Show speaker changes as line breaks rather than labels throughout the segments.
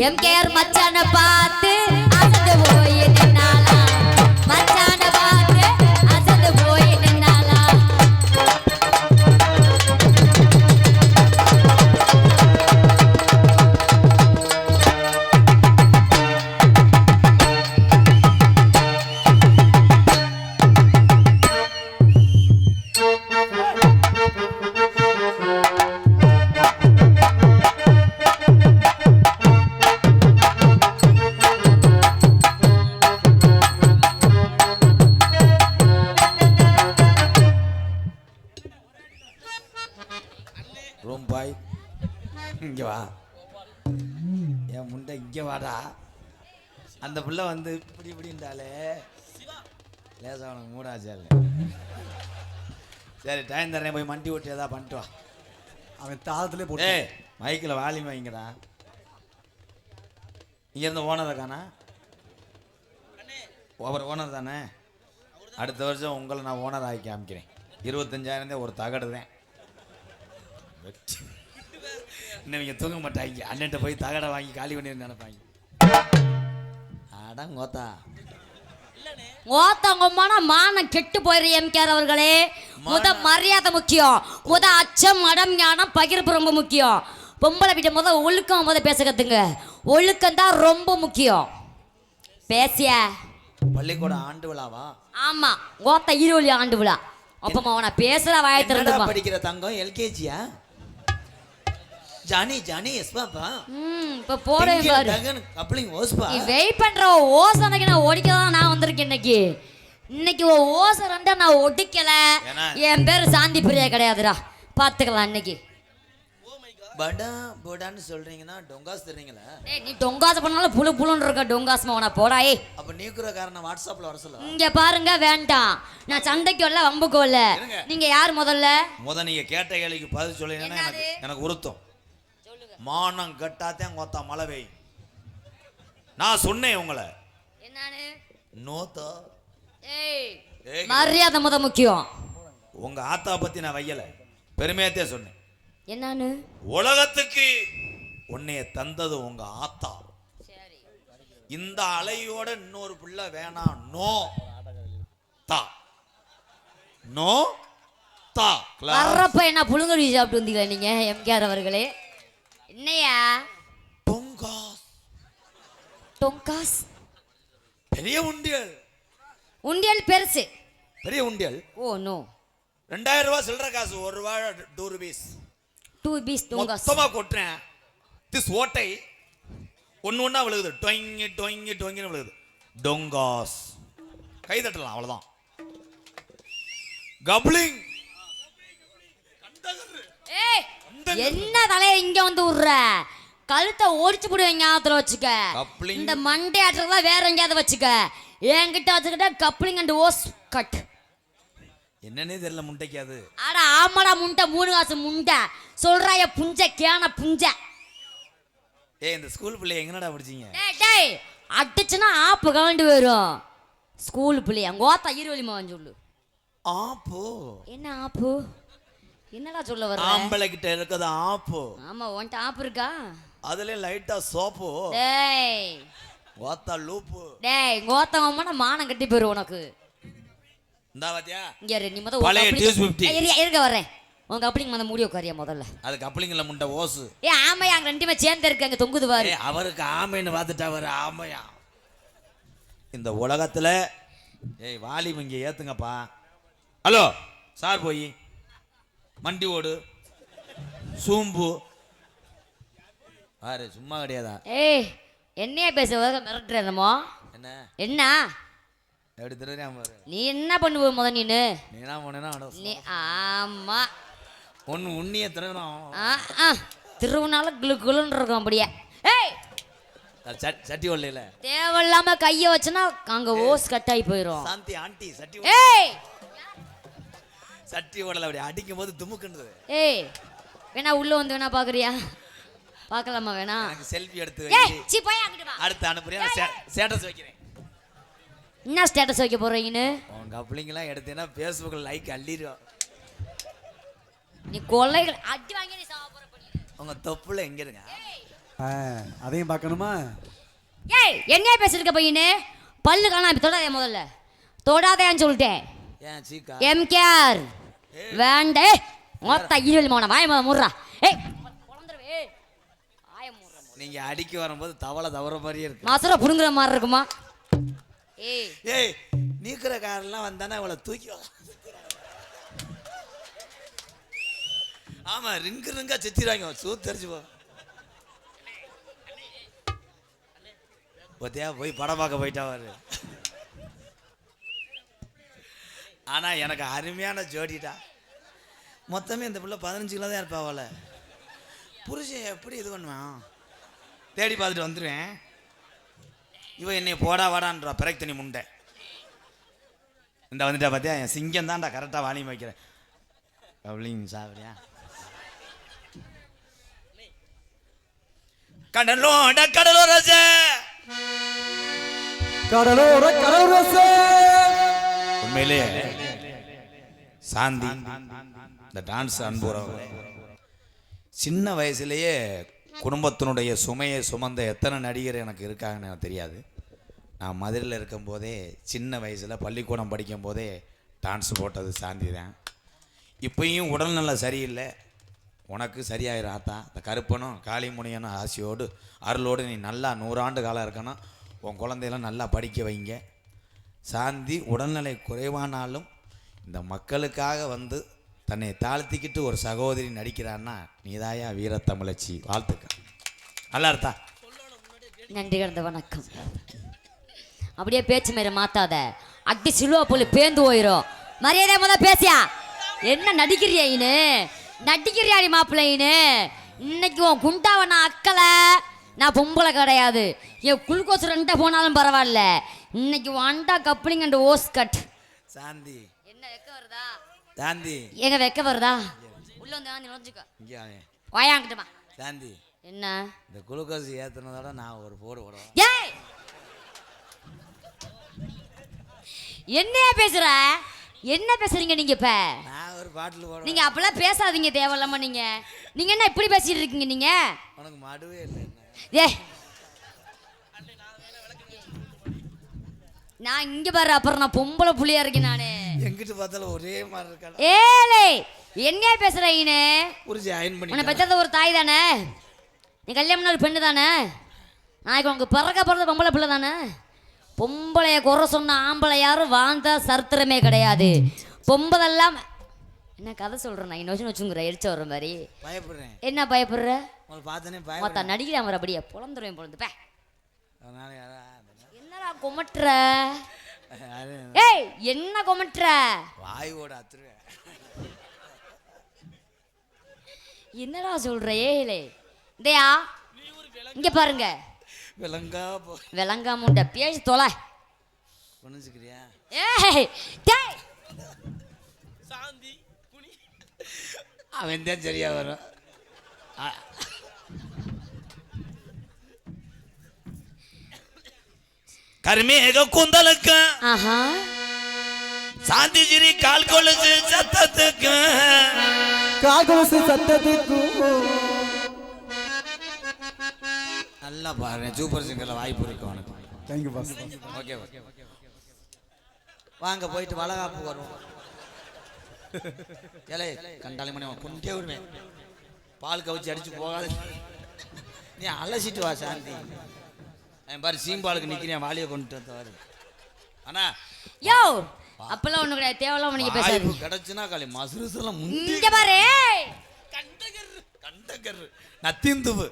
MKR மச்சான பார்த்து
முண்டை இங்கே வாடா. அந்த பிள்ளை வந்து இப்படி இப்படின்றாலே லேசா உனக்கு மூடாச்சா இல்லை சரி டைம் தரேன் போய் மண்டி ஓட்டி ஏதாவது பண்ணிட்டு வா.
அவன் தாளத்திலே போட்டு
மைக்கில் வாலியம் வைங்கடா. இங்கே இருந்த ஓனரை காணா? அவர் ஓனர் தானே? அடுத்த வருஷம் உங்களை நான் ஓனர் ஆகி காமிக்கிறேன். இருபத்தஞ்சாயிரம் ஒரு தகடு தான். இவங்க தூங்க மாட்டாங்க? அண்ணன்ட்ட போய் தகடை வாங்கி காலி பண்ணி நினைப்பாங்க. அடா கோத்தா
ஓத்தவங்கம்மான மானம் கெட்டு போயிரு எம்கேஆர் அவர்களே. முத மரியாதை முக்கியம். முத அச்சம் மடம் ஞானம் பகிர்ப்பு ரொம்ப முக்கியம். பொம்பளை வீட்டை முத ஒழுக்கம் முத பேச கத்துங்க. ஒழுக்கம் தான் ரொம்ப முக்கியம். பேசிய?
பள்ளிக்கூடம் ஆண்டு விழாவா?
ஆமா. ஓத்த இருவழி ஆண்டு விழா. அப்பமா அவனை பேசுற வாய
என்னடா
திறந்துமா
படிக்கிற தங்கம்? எல்கேஜியா ஜானி ஜானி எஸ் பாப்பா.
ம் இப்ப போடு பாரு.
கப்ளிங் ஓஸ்பா
நீ வெயிட் பண்ற ஓசனைக்கு நான் ஒடிக்க தான் நான் வந்திருக்கேன் இன்னைக்கு. இன்னைக்கு ஓ ஓசை ரெண்டா நான் ஒடிக்கல? என் பேர் சாந்தி பிரியா கிடையாதுடா. பாத்துக்கலாம் இன்னைக்கு.
படா போடான்னு சொல்றீங்கன்னா டொங்காஸ் தர்றீங்களா
டேய் நீ டொங்காச பண்ணாலும் புழு புழுன்னு இருக்க டொங்காசமா உன போடாயே
அப்ப நீக்குறக்காரனை வாட்ஸ்அப்ல வர சொல்ல
இங்க பாருங்க வேண்டாம். நான் சண்டைக்கு வரல வம்புக்கு வரல. நீங்க யார் முதல்ல?
முத நீங்க கேட்ட கேள்விக்கு பதில் சொல்லிங்கன்னா எனக்கு? எனக்கு உருத்தம் மானம் கட்டாத்தேன் கொத்தா மழை பெய்யும் நான் சொன்னேன் உங்களை.
என்னன்னு
நோத்தா.
மரியாதை முத முக்கியம்.
உங்க ஆத்தா பத்தி நான் வையல. பெருமையத்தே சொன்னேன்.
என்னன்னு
உலகத்துக்கு உன்னைய தந்தது உங்க ஆத்தா. இந்த அலையோட இன்னொரு பிள்ளை வேணாம் நோ தா. நோ தா. கிளாஸ்.
வர்றப்ப என்ன புழுங்கடி சாப்பிட்டு வந்தீங்களா நீங்க எம்கேஆர் அவர்களே? என்னையா?
பொங்காஸ்.
டொங்காஸ்
பெரிய உண்டியல்.
உண்டியல் பெருசு.
பெரிய உண்டியல்.
Oh no.
ரெண்டாயிரம் ரூபாய் சில்லற காசு ஒரு ரூபாய் டூ ருபீஸ்
டூ பீஸ் டொங்காஸ்
மொத்தமா கொட்டுறேன். திஸ் ஓட்டை ஒன்று ஒன்றா விழுகுது. டொங்கி டொங்கி டொங்கின்னு விழுகுது. டொங்காஸ். கை தட்டலாம் அவ்வளோதான் கப்ளிங்
ஏய் என்ன தலைய இங்க வந்து விடுற கழுத்தை ஒடிச்சு போடுவேன் ஞாபகத்துல வச்சுக்க. இந்த மண்டை ஆட்டுறதெல்லாம் வேற எங்கேயாவது வச்சுக்க. என்கிட்ட வச்சுக்கிட்ட கப்ளிங் அண்ட் ஓஸ் கட்.
என்னன்னே தெரியல முட்டைக்கு அது.
அட ஆமாடா முண்டை மூணு காசு முண்டை. சொல்றாய புஞ்ச கேன புஞ்ச.
ஏய் இந்த ஸ்கூல் பிள்ளைய எங்கனடா படிச்சீங்க?
டேய் டேய் அடிச்சுன்னா ஆப்பு கலண்டு வரும் ஸ்கூல் பிள்ளைய அங்க ஓத்தா இருவலி மகன் சொல்லு.
ஆப்போ?
என்ன ஆப்பு? என்னடா சொல்ல வர
ஆம்பளை கிட்ட இருக்குது ஆப்போ.
ஆமா உன்கிட்ட ஆப்பு இருக்கா?
அதுலயும் லைட்டா சோப்பு.
டேய்.
ஓத்தா லூப்பு.
டேய் கோத்தவமான மானம் கட்டி போயிரு உனக்கு.
இந்தா பாத்தியா?
இங்க இரு, நீ முதல்ல
பழைய Deuce 50.
இருக்க வர்றேன். உங்க அப்படிங்க மத மூடி உட்காரியா முதல்ல.
அது கப்ளிங்ல முண்டை ஓசு.
ஏ ஆமையா அங்க ரெண்டுமே சேர்ந்து இருக்கு அங்க தொங்குது பாரு.
ஏய், அவருக்கு ஆமைன்னு பார்த்துட்டு அவர் ஆமையா? இந்த உலகத்துல ஏய் வாலிபம் இங்க ஏத்துங்கப்பா. ஹலோ சார் போய். மண்டி ஓடு சூம்பு. பாரு சும்மா கிடையாதா?
ஏய் என்னைய பேச மிரட்டுறமோ
என்ன?
என்ன?
எப்படி
நீ என்ன பண்ணுவ முத நீனு?
நீ என்ன பண்ணா
நீ ஆமா.
ஒன்று உன்னிய
ஆ திருவுனால குளு குளுன்னு இருக்கும் அப்படியே. ஏய்!
சட்டி ஒல்லையில.
தேவையில்லாம கைய வச்சுனா அங்க ஓஸ் கட் ஆகி போயிரும்.
சாந்தி ஆண்டி சட்டி
ஏய்!
சட்டி ஓடல அப்படி அடிக்கும் போது துமுக்குன்றது
ஏய் வேணா உள்ள வந்து வேணா பாக்குறியா? பார்க்கலாமா வேணா?
எனக்கு செல்ஃபி எடுத்து
ஏய் சி போய் அங்கிட்டு வா.
அடுத்து அனுப்புறியா ஸ்டேட்டஸ் வைக்கிறேன்.
என்ன ஸ்டேட்டஸ் வைக்க போறீங்கன்னு?
உங்க கப்ளிங்கெல்லாம் எடுத்தீங்கன்னா ஃபேஸ்புக்கில் லைக் அள்ளிடும்
நீ கொள்ளைகள் அடி வாங்கி நீ சாவ போற பண்ணி.
உங்க தொப்புல எங்க இருங்க?
அதையும் பார்க்கணுமா?
ஏய் என்னைய பேசிருக்க பையனு பல்லு காணாம தொடாதே முதல்ல? தொடாதேன்னு சொல்லிட்டேன்.
ஏன் சீக்கா?
எம்கேஆர் வேண்டே. மொத்த இருவல் மோன வாய மோத முடுறா ஏய்
நீங்க அடிக்க வரும்போது தவளை தவற மாதிரியே இருக்கு.
மசர புடுங்குற மாதிரி இருக்குமா? ஏய்.
ஏய் நீக்கிற காரெல்லாம் வந்தானே அவளை தூக்கி. ஆமா ரிங்கு ரிங்கா செத்திடுவாங்க சூத்தரிச்சு போ. பத்தியா போய் படம் பார்க்க போயிட்டா அவரு ஆனா எனக்கு அருமையான ஜோடிடா. மொத்தமே இந்த பிள்ளை பதினஞ்சு கிலோ தான் இருப்பா அவளை. புருஷன் எப்படி இது பண்ணுவான் தேடி பார்த்துட்டு வந்துடுவேன் இவன் என்னை போடா வாடான்றா பிறகு தண்ணி முண்டை. இந்த வந்துட்டா பார்த்தியா என் சிங்கம் தான்டா கரெக்டாக வாணியம் வைக்கிறேன். கவலிங் சாப்பிடியா கடலோட கடலோரச.
கடலோர கடலோரச.
உண்மையிலே சாந்தி இந்த டான்ஸ் அன்புறவங்களே சின்ன வயசுலேயே குடும்பத்தினுடைய சுமையை சுமந்த எத்தனை நடிகர் எனக்கு இருக்காங்கன்னு எனக்கு தெரியாது. நான் மதுரையில் இருக்கும்போதே சின்ன வயசில் பள்ளிக்கூடம் படிக்கும் போதே டான்ஸ் போட்டது சாந்தி தான் இப்பயும் உடல்நல சரியில்லை. உனக்கு சரியாயிரும் ஆத்தா. இந்த கருப்பனும் காளிமுனியனும் ஆசையோடு அருளோடு நீ நல்லா நூறாண்டு காலம் இருக்கணும். உன் குழந்தையெல்லாம் நல்லா படிக்க வைங்க. சாந்தி உடல்நிலை குறைவானாலும் இந்த மக்களுக்காக வந்து தன்னை தாழ்த்திக்கிட்டு ஒரு சகோதரி நடிக்கிறான்னா நீதாயா வீரத்தமிழச்சி? வாழ்த்துக்கள். நல்லா இருக்கா
நன்றி கிடந்த வணக்கம். அப்படியே பேச்சு மேல மாத்தாத. அடி சிலுவா போல பேந்து போயிரும் மரியாதை முத பேசியா? என்ன நடிக்கிறியா இனு? நடிக்கிறியா நீ மாப்பிள்ளைன்னு இன்னைக்கு உன் குண்டாவை நான் அக்கலை. நான் பொம்பளை கிடையாது. என் குளுக்கோஸ் ரெண்டா போனாலும் பரவாயில்ல. இன்னைக்கு வண்டா coupling and hose cut
Shanti.
என்ன
சாந்தி
எங்க வெக்க வருதா? உள்ள வந்து வாங்க. நுழைஞ்சுக்கோ
இங்கே.
வாயாங்கிட்டுமா
சாந்தி
என்ன?
இந்த குளுக்கோஸ் ஏற்றுனதோட நான் ஒரு போடு போடுவேன்.
ஏய்! என்னையா பேசுற? என்ன பேசுறீங்க நீங்க இப்ப?
நான் ஒரு பாட்டில் போடுவேன்.
நீங்க அப்பெல்லாம் பேசாதீங்க தேவையில்லாம நீங்க. நீங்க என்ன இப்படி பேசிட்டு இருக்கீங்க நீங்க?
உனக்கு மடுவே இல்லை என்ன?
ஏ நான் இங்க பாரு அப்புறம் நான் பொம்பளை புள்ளியா இருக்கேன் நானு.
எங்கிட்டு பார்த்தாலும் ஒரே மாதிரி இருக்கா
ஏலே என்னையா பேசுறீங்கன்னு
புரிஞ்சு அயன்
உன்னை
பண்ணி
பெற்றது ஒரு தாய் தானே? நீ கல்யாணம் ஒரு பெண்ணு தானே? நாளைக்கு உனக்கு பிறக்க பிறந்த பொம்பளை பிள்ளை தானே? பொம்பளைய குறை சொன்ன ஆம்பளை யாரும் வாழ்ந்த சரித்திரமே கிடையாது. பொம்பதெல்லாம் என்ன கதை சொல்கிறேன் நான்? இன்னொரு வச்சுங்கிற எரிச்ச வர மாதிரி.
பயப்படுறேன்.
என்ன பயப்படுற? மொத்த அவர் அப்படியே புலந்துருவேன் பொழுது. பே. என்னடா கொமட்டுற? ஏய் என்ன கொமட்டுற?
வாயோட அத்துருவேன்
என்னடா சொல்ற ஏலே இதையா? இங்க பாருங்க.
விலங்கா போ.
விளங்காமுண்ட பேசி தொலை.
புரிஞ்சுக்கிறியா?
ஏய் டேய்.
அவன் தான் சரியா வரும். குந்தலுக்கு.
ஆஹா.
சாந்திஜிரி கால் கொலுசு சத்தத்துக்கு.
காகோசு சத்தத்துக்கும்
நல்லா பாருங்க சூப்பர் சிங்கர்ல வாய்ப்பு இருக்கு உனக்கு.
தேங்க்யூ பாஸ்
ஓகே ஓகே வாங்க போயிட்டு வளகாப்பு வருவோம். ஏலே கண்டாலே மணி கொண்டே விடுவேன். பால் கவிச்சு அடிச்சு போகாது. நீ அலசிட்டு வா சாந்தி. பாரு சீம்பாலுக்கு நிற்கிறேன் வாலியை கொண்டு வந்தவாரு அண்ணா
யோ அப்பெல்லாம் ஒண்ணு கிடையாது தேவையில்லாம நீங்க பேசாதீங்க.
வாய்ப்பு கிடைச்சுன்னா காலி மசுருசெல்லாம் முந்தி
இங்க பாரு.
கண்டகரு கண்டகரு நத்திந்துவு.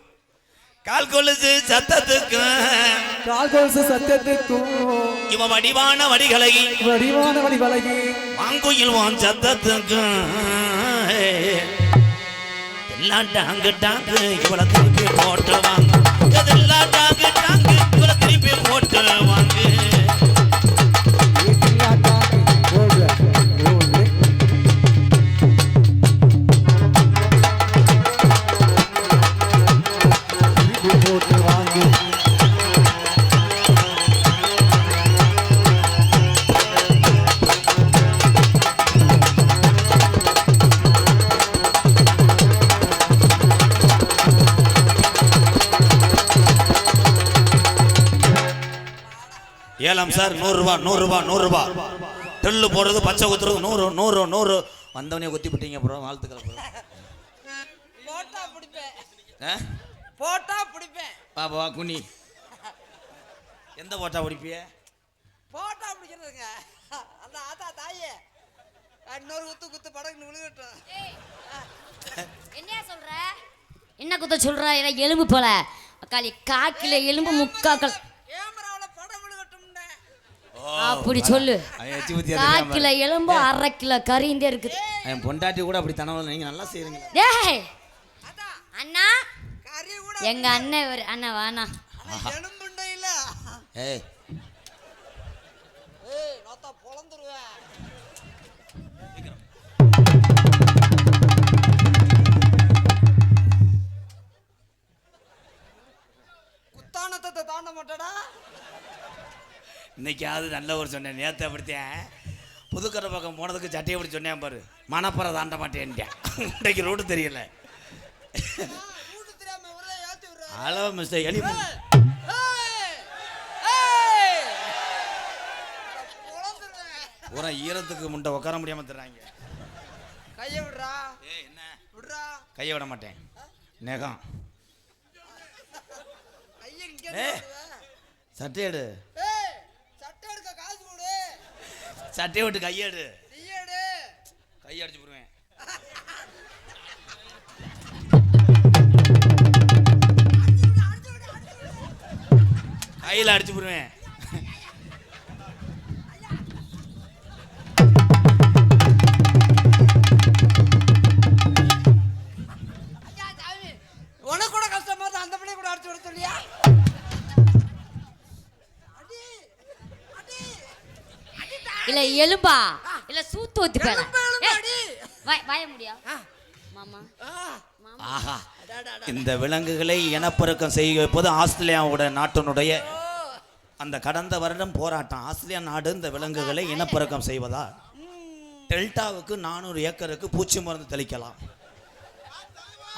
கால் கொலுசு சத்தத்துக்கு.
காகோசு சத்தத்துக்கும்
இவன் வடிவான வடிகளை.
வடிவான வடி வழகி
மாங்குயில் வான் சத்தத்துக்கு. எல்லாம் டாங்கு டாங்கு இவளை திருப்பி போட்டு வாங்க. எதெல்லாம் டாங்கு டாங்கு. திருப்பி போட்டு வாங்க. ஏழாம் சார் நூறுரூபா நூறுரூபா நூறுரூபா டெல்லு போடுறது பச்சை குத்துறது நூறு நூறு நூறு. வந்தவனே குத்தி விட்டீங்க ப்ரோ வாழ்த்துக்கள் ப்ரோ
போட்டா பிடிப்பேன். போட்டா பிடிப்பேன்.
பாப்பா வா குனி. எந்த போட்டா பிடிப்பிய?
போட்டா பிடிக்கிறதுங்க. அந்த ஆத்தா தாயே. இன்னொரு குத்து குத்து படகுன்னு விழுகட்டும்.
என்ன சொல்ற? என்ன குத்த சொல்ற? எலும்பு போல. அக்காளி காக்கில எலும்பு முக்காக்கள் அப்படி சொல்லு.
ஊத்தி
காக்கில எலும்பு அரை கிலோ கறிந்தே இருக்குது.
என் பொண்டாட்டி கூட அப்படி தனவல நீங்க நல்லா செய்றீங்க
டேய் அண்ணா.
கறி கூட
எங்க அண்ணன் இவரு. அண்ணா வாண்ணா
எலும்புண்டை இல்ல.
ஏய்.
ஏய் நோத்தா பொழந்துருவேன். குத்தானத்தை
நல்ல ஒரு சொன்னேன். நேற்று அப்படித்தேன் புதுக்கரை பக்கம் போனதுக்கு சட்டையை அப்படி சொன்னேன் பாரு. மணப்பறை தாண்ட மாட்டேன்ட்டேன். இன்னைக்கு ரோடு தெரியல. ஹலோ மிஸ்டர் எலி பூரா ஈரத்துக்கு முண்டை உட்கார முடியாம தர்றாங்க
கையை விடுறா.
ஏய் என்ன?
விடுறா.
கையை விட மாட்டேன். நெகம். சட்டை எடு
ஏய் சட்டை எடுக்க காசு கொடு
சட்டையை விட்டு கையெடு.
நீ எடு
கையை அடிச்சு போடுவேன். கையில் அடிச்சு போடுவேன்.
எலும்பா. இல்ல சூத்து
அடி.
வாய முடியா? மாமா.
ஆஹா. இந்த விலங்குகளை இனப்பெருக்கம் செய்ய வைப்பது ஆஸ்திரேலியாவோட நாட்டினுடைய அந்த கடந்த வருடம் போராட்டம் ஆஸ்திரேலியா நாடு இந்த விலங்குகளை இனப்பெருக்கம் செய்வதா? டெல்டாவுக்கு நானூறு ஏக்கருக்கு பூச்சி மருந்து தெளிக்கலாம்.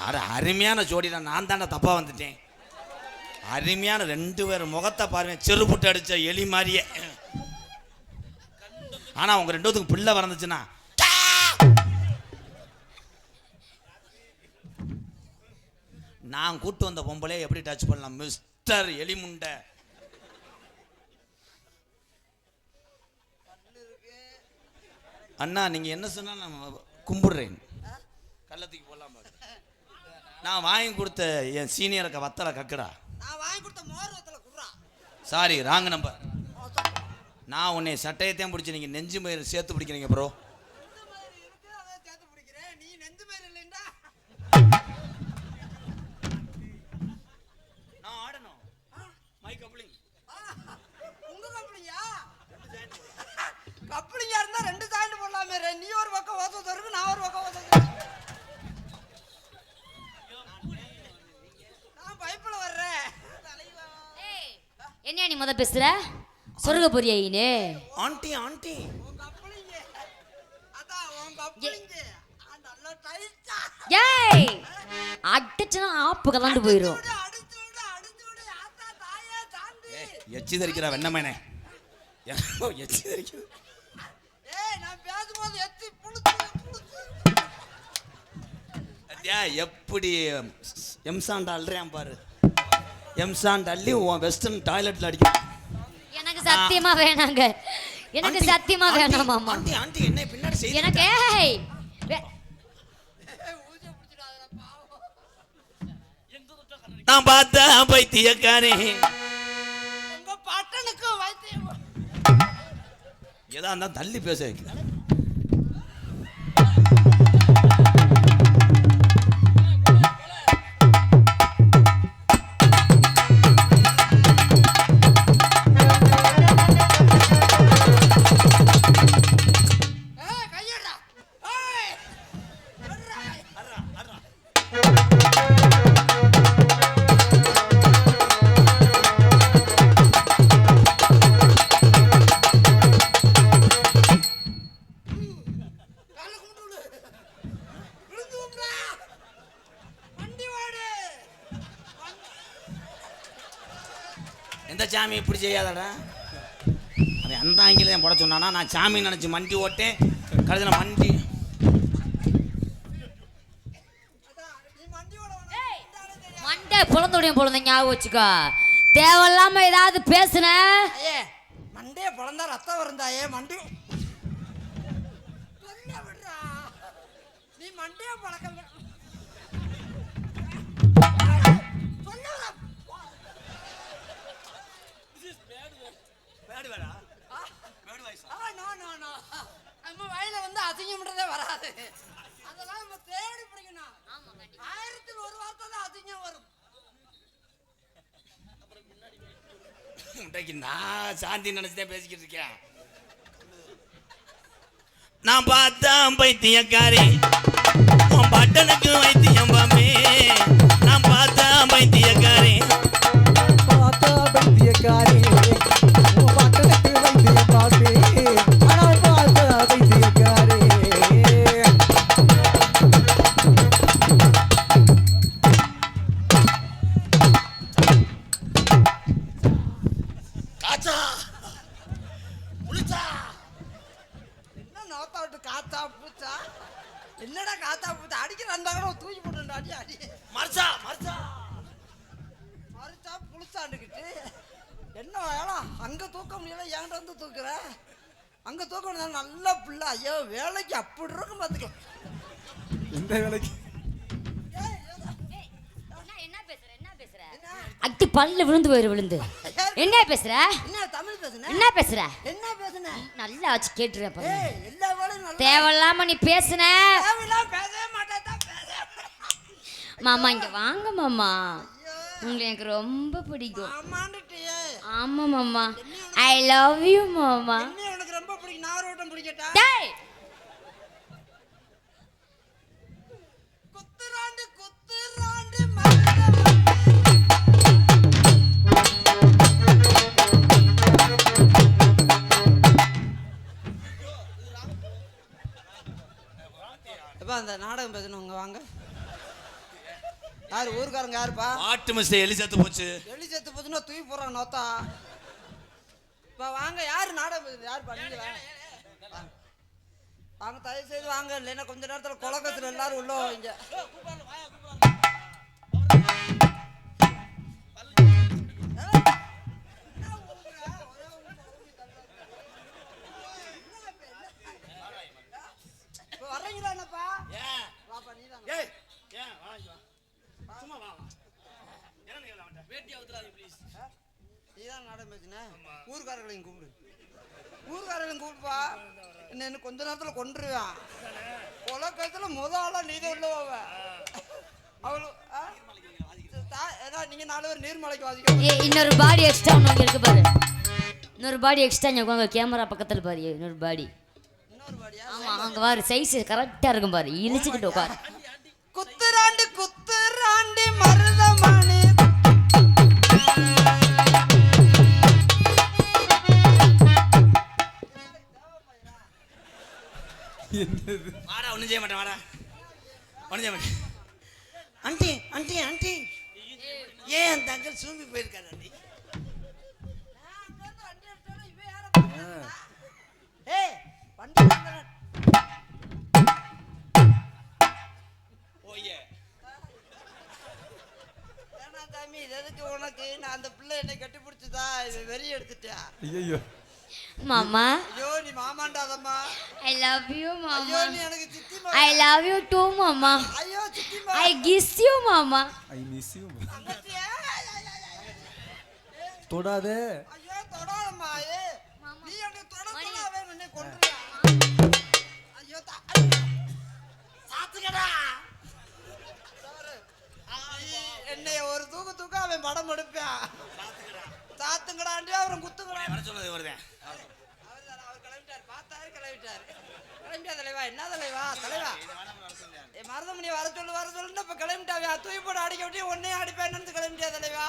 அட அருமையான ஜோடி தான் நான் தானே தப்பா வந்துட்டேன். அருமையான ரெண்டு பேர் முகத்தை பாருங்க செருப்புட்டு அடிச்ச எலி மாதிரியே. ஆனா உங்க ரெண்டு பேத்துக்கு பிள்ளை வரந்துச்சுன்னா நான் கூட்டு வந்த பொம்பளை எப்படி டச் பண்ணலாம்? மிஸ்டர் எலிமுண்டை. அண்ணா நீங்க என்ன சொன்னா நான் கும்பிடுறேன். கள்ளத்துக்கு போடலாம் பாரு. நான் வாங்கி கொடுத்த என் சீனியருக்கு வத்தலை கக்குடா
நான் வாங்கி கொடுத்த மோர் வத்தல
சாரி ராங் நம்பர் நான் உன்னை சட்டையத்தையும் பிடிச்சி நீங்க நெஞ்சு மயிறு சேர்த்து பிடிக்கிறீங்க ப்ரோ
நெஞ்சு மயிறு இருக்கு அதை சேர்த்து பிடிக்கிறேன் நீ நெஞ்சு மயிறு இல்லைண்டா
நான் ஆடணும். மை கப்ளிங்
உங்க கப்பலியா கப்பலியா இருந்தா ரெண்டு சாயிண்ட் போடலாமே ரெ- நீ ஒரு பக்கம் ஓசை தருக்கு நான் ஒரு பக்கம் ஓசை தருவேன். நான் பைப்பில் வர்றேன்.
என்ன நீ முத பேசுற? சொருக போறியா நீ
ஆண்டி ஆண்டி.
ஏய் அடிச்சுனா ஆப்பு கலந்து
சாந்தி
எச்சி தரிக்கிறா வெண்ணமேனே. எச்சி அத்தியா எப்படி எம்சாண்ட் அள்ளுறேன் பாரு. எம்சாண்ட் அள்ளி உன் வெஸ்டர்ன் டாய்லெட்ல அடிக்கிறான்
எனக்கு சத்தியமா வேணாங்க. எனக்கு சத்தியமா வேணாம் மாமா
ஆண்டி ஆண்டி என்ன பின்னாடி செய்து
எனக்கு ஏய்
நான் பார்த்த பைத்தியக்காரே.
உங்க பட்டனுக்கும் வைத்தியம்.
ஏதா இருந்தா தள்ளி பேச வைக்க இப்படி செய்யாதடா வாங்கில தான் போட சொன்னானா? நான் சாமி நினச்சி மண்டி ஓட்டேன். கடைசியில் மண்டி.
மண்டே புலந்துடையும் பொழுது ஞாபகம் வச்சுக்கோ. தேவையில்லாம ஏதாவது பேசுன?
ஐயே மண்டைய பிறந்தா ரத்தம் வருந்தாயே மண்டி. நீ மண்டைய பழக்கம் நம்ம வயல வந்து அசிங்கம்ன்றதே வராது. அதெல்லாம் நம்ம தேடி பிடிக்கணும். ஆயிரத்தில் ஒரு வார்த்தை தான் அசிங்கம் வரும்.
இன்றைக்கு நான் சாந்தி நினச்சி பேசிக்கிட்டு இருக்கேன். நான் பார்த்தா பைத்தியக்காரி. உன் பட்டனுக்கு வைத்தியம் பாமே. நான் பார்த்தா பைத்தியக்காரி.
விழுந்து போயிரு விழுந்து. என்ன பேசுற?
என்ன தமிழ் பேசுன?
என்ன பேசுற?
என்ன பேசுன?
நல்லா வச்சு
எல்லா வேலையும் நல்லா
தேவையில்லாம நீ பேசுன. மாமா இங்க வாங்க மாமா. உங்களை எனக்கு ரொம்ப பிடிக்கும். ஆமா மாமா. ஐ லவ் யூ மாமா.
ரொம்ப பிடிக்கும்? பிடிக்கட்டா? எப்பா அந்த நாடகம் பேசணுங்க வாங்க. யார் ஊருக்காரங்க யாருப்பா?
பாட்டு மிஸ் எலி செத்து போச்சு.
எலி செத்து போச்சுன்னா தூக்கி போடுறாங்க நோத்தா. இப்போ வாங்க யார் நாடகம் பேசுது யார் பண்ணீங்களா வாங்க தயவு செய்து வாங்க இல்லைன்னா கொஞ்ச நேரத்தில் குலக்கத்தில் எல்லாரும் உள்ள வைங்க. வர்றீங்களா என்னப்பா?
ஏய் ஏன் வா இங்க வா. சும்மா வா வா. என்ன நீ அவன்கிட்ட? வேட்டியை அவுத்துறாதீங்க, please.
நீதான் நாடகம் பேசுன? ஊர்க்காரர்களையும் கூப்பிடு. ஊர்க்காரர்களையும் கூப்பிடுப்பா என்ன இன்னும் கொஞ்ச நேரத்தில் கொண்டுருவான் உலகத்தில் முத ஆளா நீ தான் உள்ள போவ அவளு ஆ? தா- ஏன்னா நீங்க நாலு பேர் நீர்மலைக்கு வாசிக்க
ஏய் இன்னொரு பாடி எக்ஸ்ட்ரா ஒன்று இருக்கு பாரு. இன்னொரு பாடி எக்ஸ்ட்ரா இங்கே உட்காங்க கேமரா பக்கத்தில் பாரு. இன்னொரு பாடி
இன்னொரு பாடியா
ஆமா அங்க பாரு சைஸ் கரெக்டா இருக்கும் பாரு. இழிச்சுக்கிட்டு உட்காரு.
குத்துராண்டி குத்துராண்டி மருதமணி.
என்னது
வாடா ஒன்றும் செய்ய மாட்டேன் வாடா. ஒன்றும் செய்ய மாட்டேன். Aunty aunty aunty. ஏன் அந்த அங்கிள் சூம்பி போயிருக்காரு ஆண்டி?
ஏய் வண்டி இது எதுக்கு உனக்கு நான் அந்த பிள்ளை என்னை கட்டி பிடிச்சதா இது வெறி எடுத்துட்டா.
ஐயோ
மாமா.
ஐயோ நீ மாமாண்டாதம்மா.
ஐ லவ் யூ
ஐயோ
மாமா
நீ எனக்கு சித்தி
ஐ லவ் யூ டூ மாமா.
ஐயோ சித்தி
ஐ கிஸ் யூ மாமா.
ஐ மிஸ் யூ
தங்கச்சியே
தொடாதே.
ஐயோ தொடாதம்மா ஏ நீ என்னை தொட
மணி.
தொட அவன் என்னை கொன்றுவான் தூக்க அவன் படம் எடுப்பான். சாத்துங்கடாண்டி அவன் குத்துங்கடா
வர சொன்னது வருதேன்
அவர் கிளம்பிட்டார். பார்த்தாரு கிளம்பிட்டார். கிளம்பிட்டா தலைவா? என்ன தலைவா? தலைவா? ஏ மருதமணி வர சொல்லு வர சொல்லுன்னு இப்ப கிளம்பிட்டாவியா தூக்கி போட்டு அடிக்க விட்டு ஒன்னே அடிப்பேன்னு கிளம்பிட்டியா தலைவா?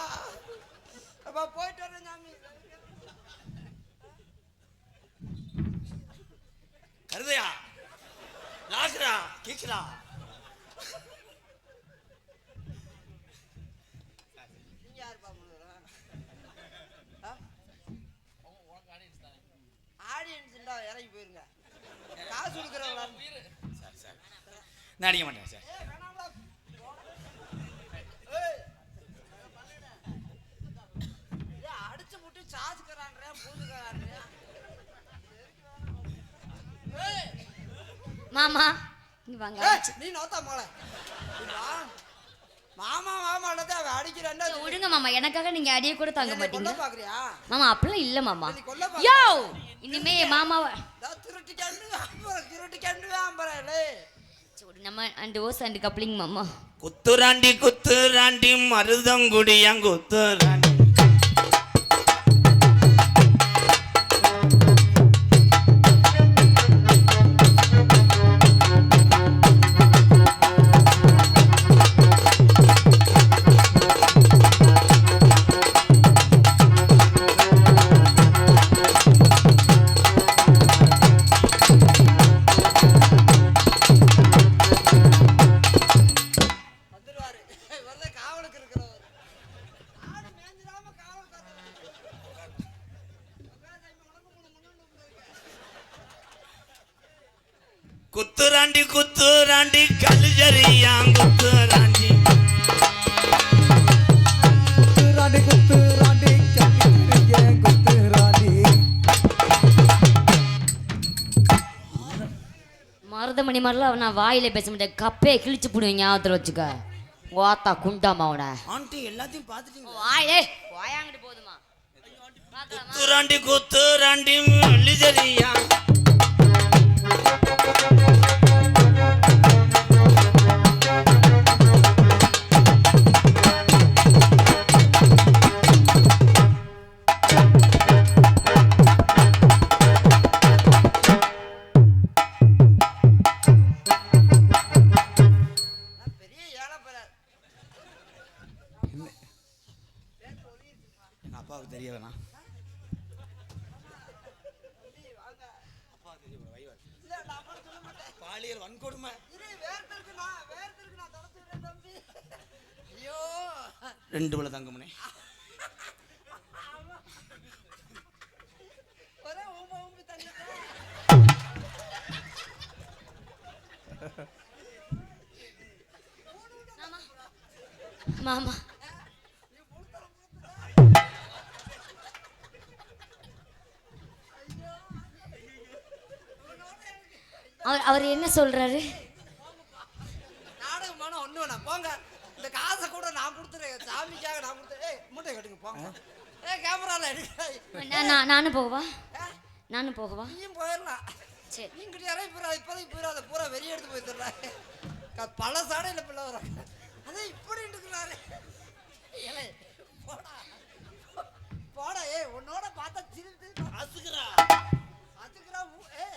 அப்பா போயிட்டு வரேன் சாமி.
கருதையா? லாக்குறா கீச்சுடா
நீங்க யாருப்பா முழுவதும்? ஆ?
நான் அடிக்க மாட்டேன் சார்.
அடிச்சு முட்டி சாச்சுக்கிறான்ற
மாமா இங்க வாங்க.
நீ நோத்தா மோளை மாமா மாமா அல்லது அவன் அடிக்கிறேன்னா
விடுங்க மாமா எனக்காக நீங்க அடிய கூட தாங்க மாட்டீங்க.
பாக்குறியா?
மாமா அப்படிலாம் இல்ல மாமா. யோ இனிமே மாமாவை சரி, நம்ம அண்ட் ஓஸ் அண்ட் கப்ளிங் மாமா.
குத்துராண்டி குத்துராண்டி மருதங்குடியாங்
நான் வாயில பேச மாட்டேன் கப்பையை கிழிச்சு போடுவேன் ஞாபகத்தில் வச்சுக்க. ஓத்தா குண்டாமா அவனை?
ஆண்டி எல்லாத்தையும் பார்த்துட்டீங்க
வாயிலே வாயாங்கிட்டு போதுமா?
குத்துராண்டி குத்துராண்டி கல்ஜரியாங்
நான்
ரெண்டு பல தங்கமனே
மாமா. அவர் அவர் என்ன சொல்றாரு?
நாடகமான ஒண்ணு போங்க இந்த காசை கூட நான் கொடுத்துறேன் சாமிக்காக நான் கொடுத்துறேன் ஏய் மூட்டை கட்டுங்க போங்க ஏய் கேமரால எடுக்க
நான் நான் நானும் போகவா? நானும் போகவா?
நீயும் போயிடலாம்.
சரி.
நீங்கிட்ட யாரையும் போயிடாது இப்போதைக்கு போயிடாத பூரா வெறி எடுத்து போயிடுறாங்க பல சாடையில் பிள்ளை வராங்க அதே இப்படி இருக்கிறாரு ஏலே, போடா. போடா ஏ உன்னோட பார்த்தா சிரித்து அசுக்குறா. அசுக்குறா ஏ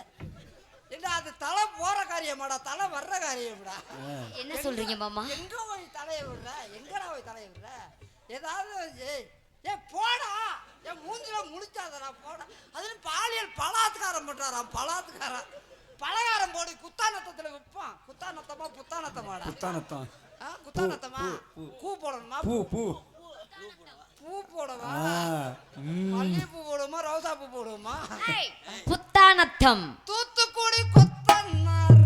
என்ன அது தலை போற காரியமாடா? தலை வர்ற காரியம்டா.
என்ன சொல்றீங்க மாமா?
எங்க போய் தலைய விடுற? எங்கடா போய் தலைய விடுற? ஏதாவது ஏய் ஏ போடா. என் மூஞ்சில முழிச்சாதடா போடா. அதுல பாலியல் பலாத்காரம் பண்றாராம் பலாத்காரம். பலகாரம் போடு குத்தானத்தத்துல விற்பான் குத்தானத்தமா புத்தானத்தமாடா
குத்தானத்தான்
ஆ, குத்தானத்தமா
பூ, பூ.
பூ போடணுமா?
பூ பூ.
பூ போடவா? மல்லிகைப்பூ போடுவோமா ரோசா பூ போடுவோமா?
ஏய், புத்தானத்தம்.
தூத்துக்குடி கொத்தனார்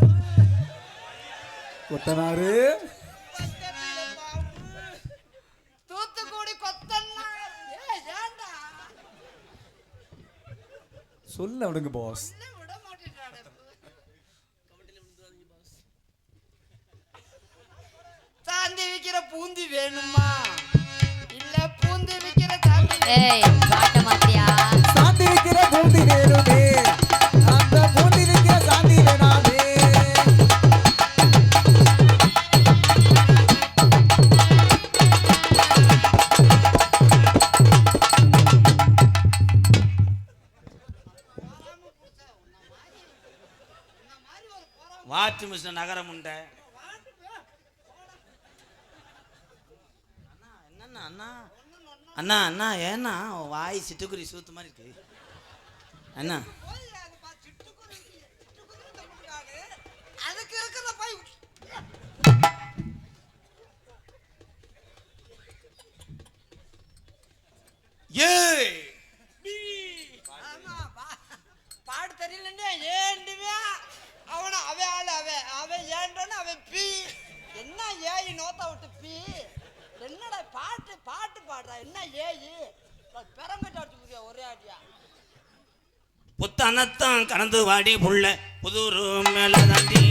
கொத்தனாரு
தூத்துக்குடி கொத்தனார்
சொல்ல விடுங்க பாஸ்.
சாந்தி விக்கிற பூந்தி வேணுமா?
ஏய் பாட்ட
பூந்தி வேணுமே. அந்த
மிஷின் நகரம் உண்ட அண்ணா என்னண்ணா அண்ணா அண்ணா ஏண்ணா வாய் சிட்டுக்குருவி சூத்து மாதிரி இருக்கு. அண்ணா. ஏய்!
பா- பாடு தெரியலன்னு ஏண்டுவே அவன அவன் ஆளு அவன் அவன் ஏண்டோன்னு அவன் பி. சோத்த விட்டு பீ? என்னடா பாட்டு பாட்டு பாடுறா. என்ன ஏயி? பெரம்பட்டு அடிச்சு புரியா ஒரே அடியா
புத்தனத்தான் கலந்து வாடி புள்ள புதூரு மேல தாண்டி.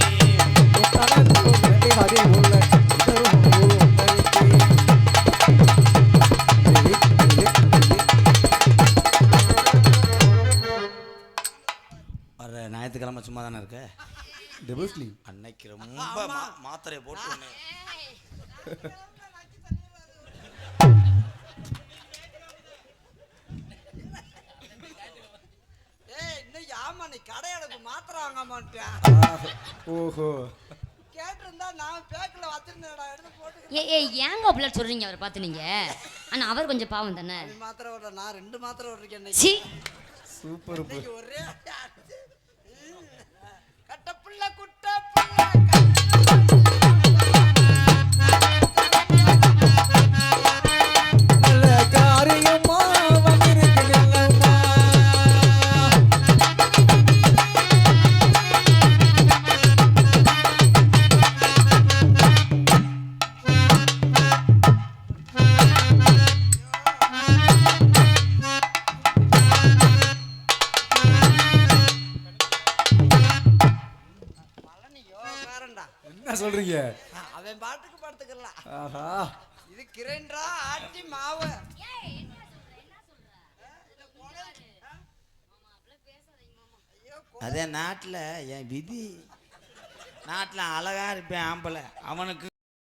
வர ஞாயிற்றுக்கிழமை சும்மா தானே இருக்க?
டபுள் ஸ்லீவ்
அன்னைக்கு ரொம்ப மா- மாத்திரையை போட்டு
ஓஹோ.
கேட்டிருந்தா நான் பேக்கில் வச்சிருந்தேன்டா எடுத்து போட்டு
ஏ ஏ ஏங்க அப்படிலாம் சொல்றீங்க அவரை பார்த்து நீங்க? ஆனா அவர் கொஞ்சம் பாவம் தானே?
நீ மாத்திரை விட நான் ரெண்டு மாத்திரை விட்ருக்கேன்
சி.
சூப்பர்
ஒரே கிரைண்டரா ஆட்டி மாவு.
அதே நாட்டில் என் விதி நாட்டில் அழகா இருப்பேன் ஆம்பளை. அவனுக்கு